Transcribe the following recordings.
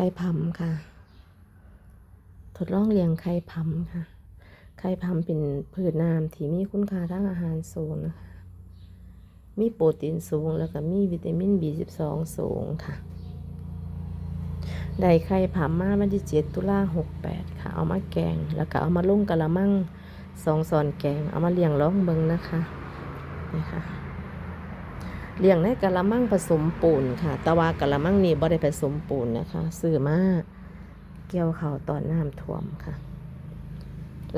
ไข่พำค่ะ ทดลองเลี้ยงไข่พำค่ะ ไข่พำเป็นพืชน้ำที่มีคุณค่าทางอาหารสูงนะคะ มีโปรตีนสูงแล้วก็มีวิตามิน B12 สูงค่ะ ได้ไข่ผำมาวันที่7ตุลา68 ค่ะ เอามาแกง แล้วก็เอามาลุ่งกะละมังสองซอนแกง เอามาเลี้ยงร้องเบิงนะคะนี่ค่ะ เลี้ยงในกะละมังผสมปูนค่ะ แต่ว่ากะละมังนี้บ่ได้ผสมปูนนะคะซื้อมาเกี่ยวเขาตอนน้ำท่วมค่ะ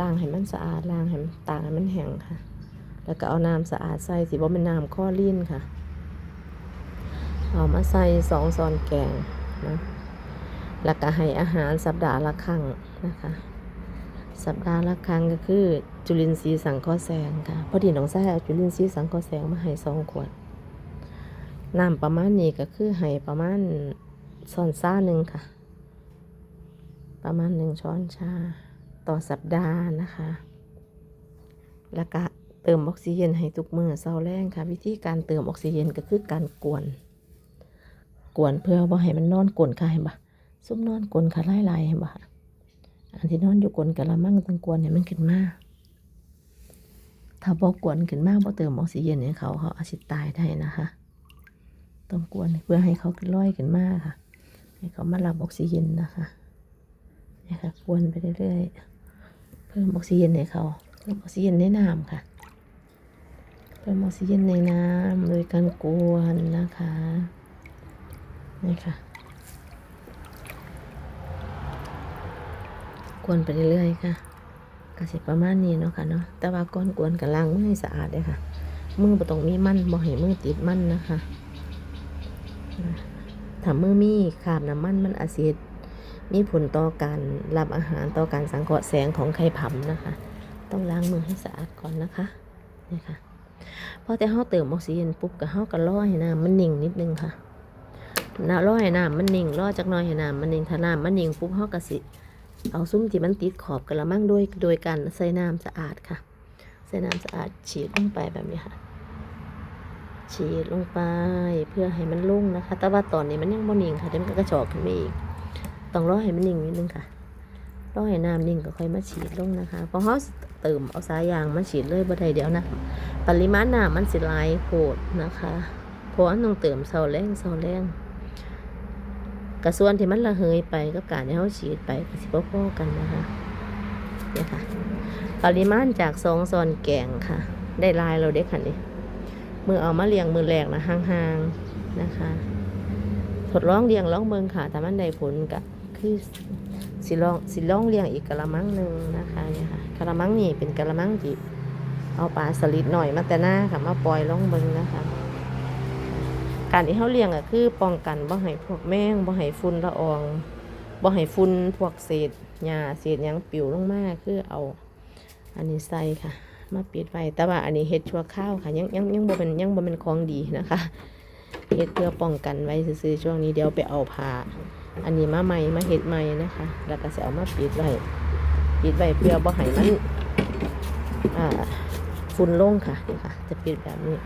ล้างให้มันสะอาดล้างให้มันตากให้มันแห้งค่ะ แล้วก็เอาน้ำสะอาดใส่สิบ่เป็นน้ำข้อลิ้นค่ะเอามาใส่สองซอนแกงนะแล้วก็ให้อาหารสัปดาห์ละครั้งนะคะ สัปดาห์ละครั้งก็คือจุลินทรีย์สังเคราะห์แสงค่ะพอดีน้องแซ่เอาจุลินทรีย์สังเคราะห์แสงมาให้สองขวด น้ำประมาณนี้ก็คือให้ประมาณช้อนซ่าหนึ่งค่ะ ประมาณหนึ่งช้อนชา ต่อสัปดาห์นะคะ แล้วก็เติมออกซิเจนให้ทุกมือเศร้าแรงค่ะ วิธีการเติมออกซิเจนก็คือการกวน กวนเพื่อว่าให้มันนอนกลนค่ะเห็นปะซุ่มนอนกลนค่ะไล่ไล่เห็นปะอันที่นอนอยู่กลนกะละมังต้องกวนให้มันขึ้นมาถ้าบอกกวนขึ้นมาบ่เติมออกซิเจนให้เขาเขาอาจจะตายได้นะคะ ต้องกวนเพื่อให้เขาขึ้นลอยขึ้นมากค่ะ ให้เขามารับออกซิเจนนะคะนี่ค่ะกวนไปเรื่อยๆ เพิ่มออกซิเจนให้เขา เพิ่มออกซิเจนในน้ำค่ะ เพิ่มออกซิเจนในน้ำโดยการกวนนะคะนี่ค่ะกวนไปเรื่อยๆค่ะก็สิประมาณนี้เนาะค่ะเนาะแต่ว่าก่อนกวนกับล้างมือให้สะอาดเลยค่ะ มือบ่ต้องมีมันบ่ให้มือติดมันนะคะ ถ้ามือมีคาบน้ำมันมันอาจสิมีผลต่อการรับอาหารต่อการสังเคราะห์แสงของไข่ผำนะคะ ต้องล้างมือให้สะอาดก่อนนะคะนี่ค่ะพอแต่เฮาเติมออกซิเจนปุ๊บก็เฮาก็รอให้น้ำมันนิ่งนิดนึงค่ะน้ารอให้น้ำมันนิ่งรอจักน่อยให้น้ำมันนิ่งถ้าน้ำมันนิ่งปุ๊บเฮาก็สิเอาซุ้มที่มันติดขอบกระมังด้วยโดยการใส่น้ำสะอาดค่ะ ใส่น้ำสะอาดฉีดลงไปแบบนี้ค่ะ ฉีดลงไปเพื่อให้มันลุ่งนะคะ แต่ว่าตอนนี้มันยังบ่นิ่งค่ะเดี๋ยวมันก็กระชอกขึ้นมาอีก ต้องรอให้มันนิ่งนิดนึงค่ะรอให้น้ำนิ่งก็ค่อยมาฉีดลงนะคะเพราะเขาเติมเอาสายยางมาฉีดเลยบ่ได้เดี๋ยวนะ ปริมาณน้ำมันสิลายโพดนะคะเพราะว่าต้องเติมเสาแรงเสาแรงกระส่วนที่มันระเหยไปกับการที่เขาฉีดไปก็สิบ่พอกันนะคะเนี่ยค่ะ ปริมาณจากสองซอนแกงค่ะ ได้ลายเราได้ค่ะนี่ มือเอามาเลี้ยงมือแรกนะห่างๆนะคะ ทดลองเลี้ยงลองเมืองค่ะแต่มันได้ผลก็คือสิลองสิลองเลี้ยงอีกกะละมังหนึ่งนะคะเนี่ยค่ะกะละมังนี่เป็นกะละมังที่เอาปลาสลิดหน่อยมาแต่หน้าค่ะมาปล่อยลองเมืองนะคะการที่เขาเลี้ยงก็คือป้องกันบ่ให้พวกแมงบ่ให้ฝุ่นละอองบ่ให้ฝุ่นพวกเศษหญ้าเศษยังปิวลงมาคือเอา อันนี้ใส่ค่ะ มาปิดไว้แต่ว่าอันนี้เฮ็ดชั่วข้าวค่ะยังยังยังบ่เป็นยังบ่เป็นของดีนะคะเฮ็ดเพื่อป้องกันไว้ซื่อๆช่วงนี้เดี๋ยวไปเอาผ้าอันนี้มาใหม่มาเฮ็ดใหม่นะคะ แล้วก็จะเอามาปิดไว้ปิดไว้เพื่อบ่ให้มันอ่าฝุ่นลงค่ะนี่ค่ะ จะปิดแบบนี้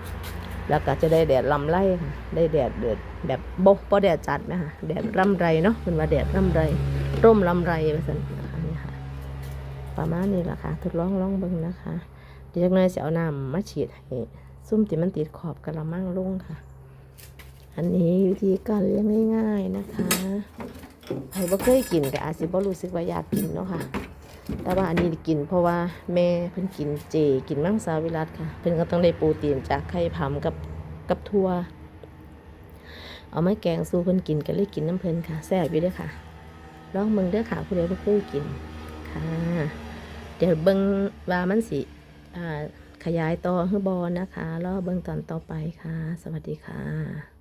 แล้วก็จะได้แดดลำไรค่ะ ได้แดดเดือดแบบบ่บ่แดดจัดไหมคะแดดร่ำไรเนาะเป็นว่าแดดร่ำไรร่มลำไรว่าซั่นนะคะนี่ค่ะประมาณนี้แหละค่ะทดลองลองเบิ่งนะคะ ดี๋ยวจักหน่อยจะเอาน้ำมาฉีดให้ซุ่มที่มันติดขอบกระมังลงค่ะ อันนี้วิธีการเลี้ยงง่ายๆนะคะใครบ่เคยกินก็อาจสิบ่รู้สึกว่าอยากกินเนาะค่ะ แต่ว่าอันนี้กินเพราะว่าแม่เพิ่นกินเจ กินมังสวิรัตค่ะ เพิ่นก็ต้องได้โปรตีนจากไข่ผำกับกับทั่ว เอาไมาแกงสู้เพิ่นกินก็เลยกินน้ำเพิ่นค่ะแซ่บอยู่เด้อค่ะ ลองเบิ่งเด้อค่ะผู้ใดบ่เคยกินค่ะ เดี๋ยวเบิ่งว่ามันสิ ขยายต่อคือบอนะคะรอเบิ่งตอนต่อไปค่ะ สวัสดีค่ะ